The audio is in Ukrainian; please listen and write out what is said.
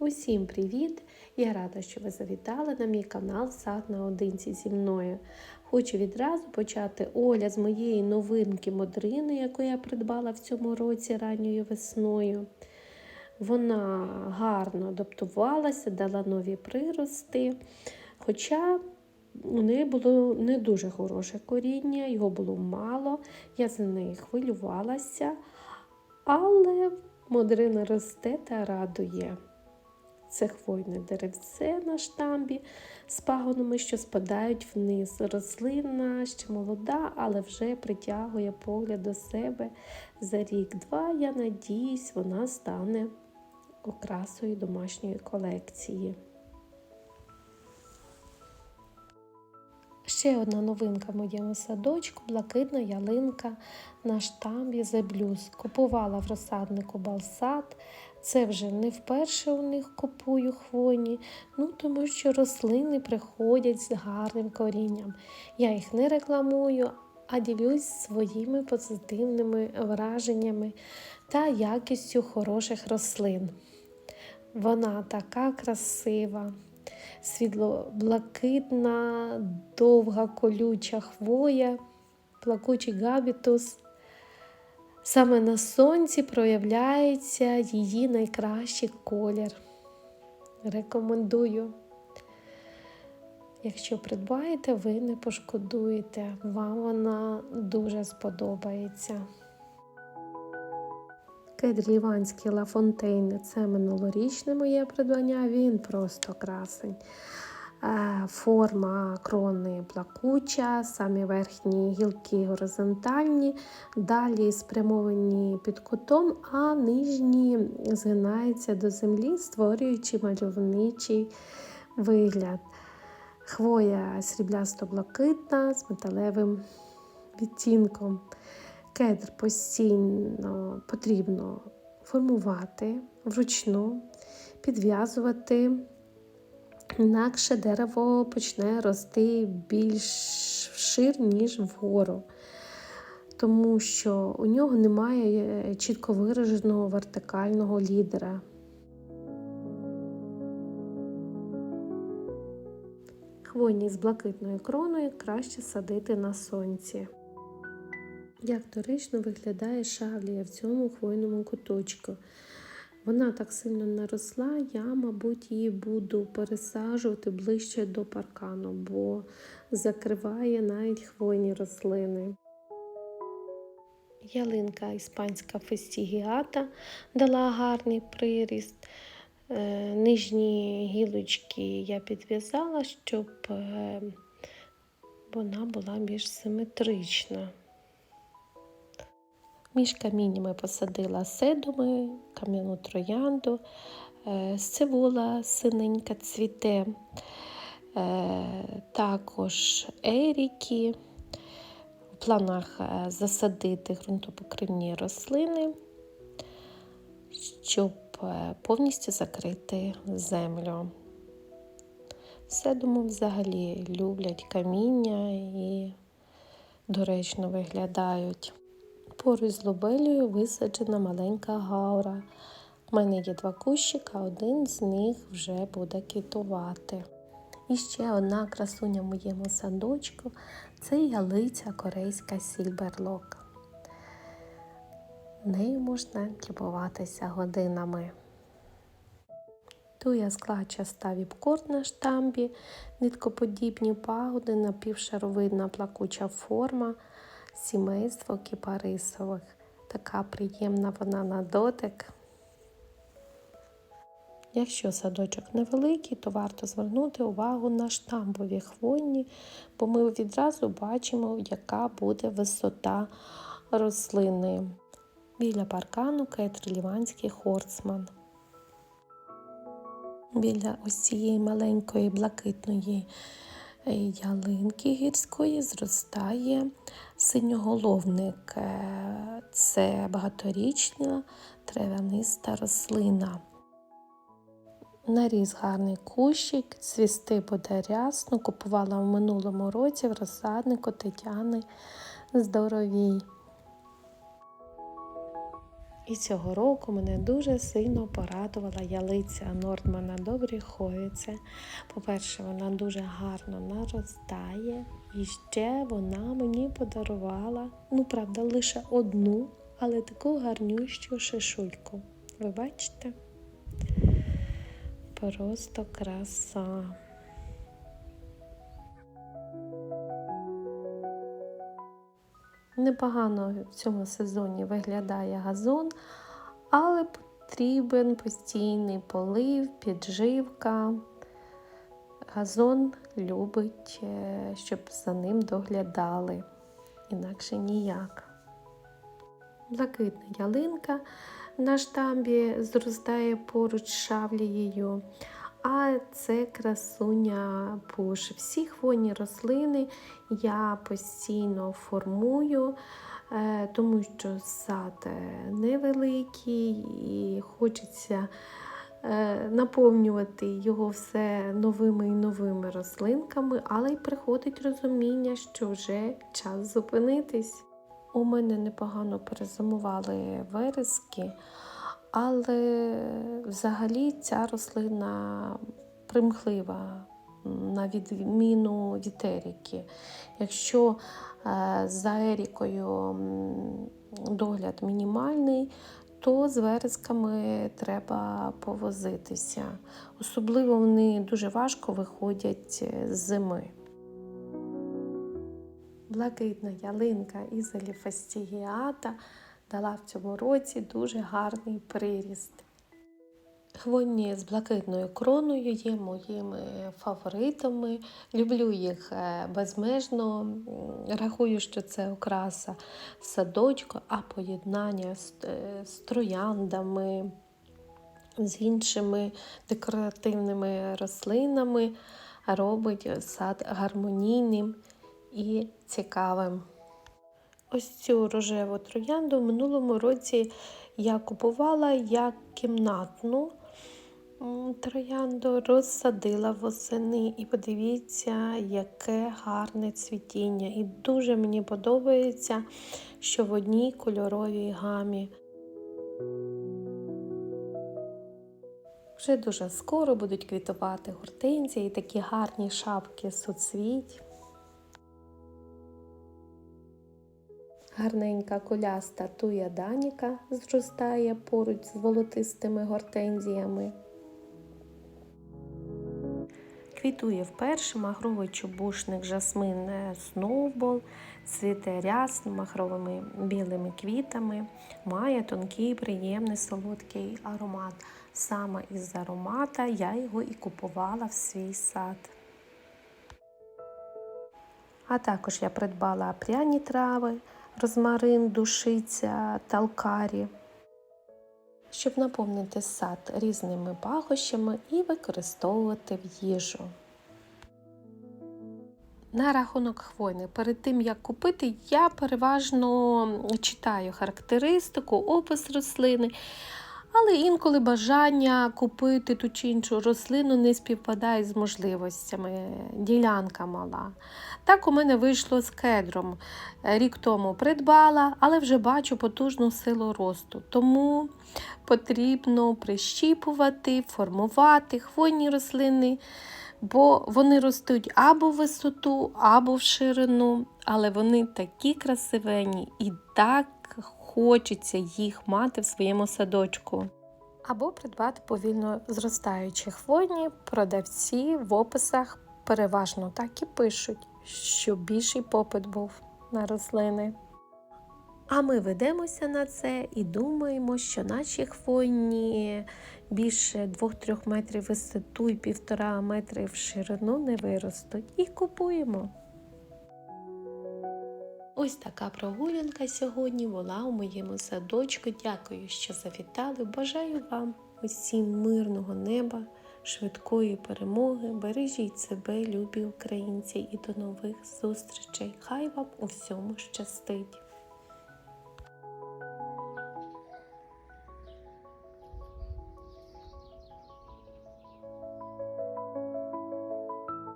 Усім привіт! Я рада, що ви завітали на мій канал Сад наодинці зі мною. Хочу відразу почати огляд з моєї новинки модрини, яку я придбала в цьому році ранньою весною. Вона гарно адаптувалася, дала нові прирости. Хоча у неї було не дуже хороше коріння, його було мало, я за неї хвилювалася, але модрина росте та радує. Це хвойне деревце на штамбі з пагонами, що спадають вниз. Рослина ще молода, але вже притягує погляд до себе за рік-два. Я надіюсь, вона стане окрасою домашньої колекції. Ще одна новинка в моєму садочку блакитна ялинка на штамбі The Blues. Купувала в розсаднику Балсад. Це вже не вперше у них купую хвойні, ну тому що рослини приходять з гарним корінням. Я їх не рекламую, а ділюсь своїми позитивними враженнями та якістю хороших рослин. Вона така красива, світло-блакитна, довга колюча хвоя, плакучий габітус. Саме на сонці проявляється її найкращий колір. Рекомендую. Якщо придбаєте, ви не пошкодуєте, вам вона дуже сподобається. Кедр Ліванський Лафонтейн це минулорічне моє придбання, він просто красень. Форма крони плакуча, самі верхні гілки горизонтальні, далі спрямовані під кутом, а нижні згинаються до землі, створюючи мальовничий вигляд. Хвоя сріблясто-блакитна з металевим відтінком. Кедр постійно потрібно формувати вручну, підв'язувати. Інакше дерево почне рости більш вшир, ніж вгору, тому що у нього немає чітко вираженого вертикального лідера. Хвойні з блакитною кроною краще садити на сонці. Як доречно виглядає шавлія в цьому хвойному куточку. Вона так сильно наросла, я, мабуть, її буду пересаджувати ближче до паркану, бо закриває навіть хвойні рослини. Ялинка іспанська фестігіата дала гарний приріст. Нижні гілочки я підв'язала, щоб вона була більш симетрична. Між каміннями посадила седуми, кам'яну троянду, сивула синенька цвіте, також еріки. В планах засадити ґрунтопокривні рослини, щоб повністю закрити землю. Седуми взагалі люблять каміння і доречно виглядають. Поруч з лобелею висаджена маленька гаура. У мене є два кущика, один з них вже буде квітувати. І ще одна красуня в моєму садочку це ялиця корейська сільберлок. Нею можна любуватися годинами. Туя склачаста віпкорд на штамбі, ниткоподібні пагоди, напівшаровидна плакуча форма сімейство кіпарисових. Така приємна вона на дотик. Якщо садочок невеликий, то варто звернути увагу на штамбові хвойні, бо ми відразу бачимо, яка буде висота рослини. Біля паркану ліванський хорцман. Біля ось цієї маленької блакитної ялинки гірської зростає синьоголовник. Це багаторічна травяниста рослина. Наріс гарний кущик, цвісти буде рясно. Купувала в минулому році в розсаднику Тетяни Здоровій. І цього року мене дуже сильно порадувала ялиця Нордмана Добріховіце. По-перше, вона дуже гарно наростає. І ще вона мені подарувала, ну, правда, лише одну, але таку гарнющу шишульку. Ви бачите? Просто краса. Непогано в цьому сезоні виглядає газон, але потрібен постійний полив, підживка. Газон любить, е, щоб за ним доглядали, інакше ніяк. Блакитна ялинка на штамбі зростає поруч з шавлією, а це красуня пуш. Всі хвойні рослини я постійно формую, е, тому що сад невеликий і хочеться е, наповнювати його все новими і новими рослинками, але й приходить розуміння, що вже час зупинитись. У мене непогано перезимували верески, але взагалі ця рослина примхлива, на відміну від еріки. Якщо е, за ерікою догляд мінімальний, то з вересками треба повозитися. Особливо вони дуже важко виходять з зими. Блакитна ялинка із еліфастігіата дала в цьому році дуже гарний приріст. Хвойні з блакитною кроною є моїми фаворитами. Люблю їх е, безмежно. Рахую, що це окраса садочка, а поєднання е, з трояндами, з іншими декоративними рослинами робить сад гармонійним і цікавим. Ось цю рожеву троянду в минулому році я купувала як кімнатну троянду, розсадила восени. І подивіться, яке гарне цвітіння. І дуже мені подобається, що в одній кольоровій гамі. Вже дуже скоро будуть квітувати гортензії і такі гарні шапки суцвіть. Гарненька куляста туя Даніка зростає поруч з волотистими гортензіями. Квітує вперше махровий чубушник жасмин е, Сноубол, цвіте рясно махровими білими квітами, має тонкий, приємний солодкий аромат. Саме із аромата я його і купувала в свій сад. А також я придбала пряні трави, розмарин, душиця, талкарі, щоб наповнити сад різними пахощами і використовувати в їжу. На рахунок хвойних, перед тим як купити, я переважно читаю характеристику, опис рослини. Але інколи бажання купити ту чи іншу рослину не співпадає з можливостями. Ділянка мала. Так у мене вийшло з кедром. Рік тому придбала, але вже бачу потужну силу росту. Тому потрібно прищіпувати, формувати хвойні рослини, бо вони ростуть або в висоту, або в ширину, але вони такі красивенні і так хочеться їх мати в своєму садочку. Або придбати повільно зростаючі хвойні продавці в описах переважно так і пишуть, щоб більший попит був на рослини. А ми ведемося на це і думаємо, що наші хвойні більше 2-3 метрів висоту і 1,5 метри в ширину не виростуть. І купуємо. Ось така прогулянка сьогодні була у моєму садочку. Дякую, що завітали. Бажаю вам усім мирного неба, швидкої перемоги. Бережіть себе, любі українці, і до нових зустрічей. Хай вам у всьому щастить!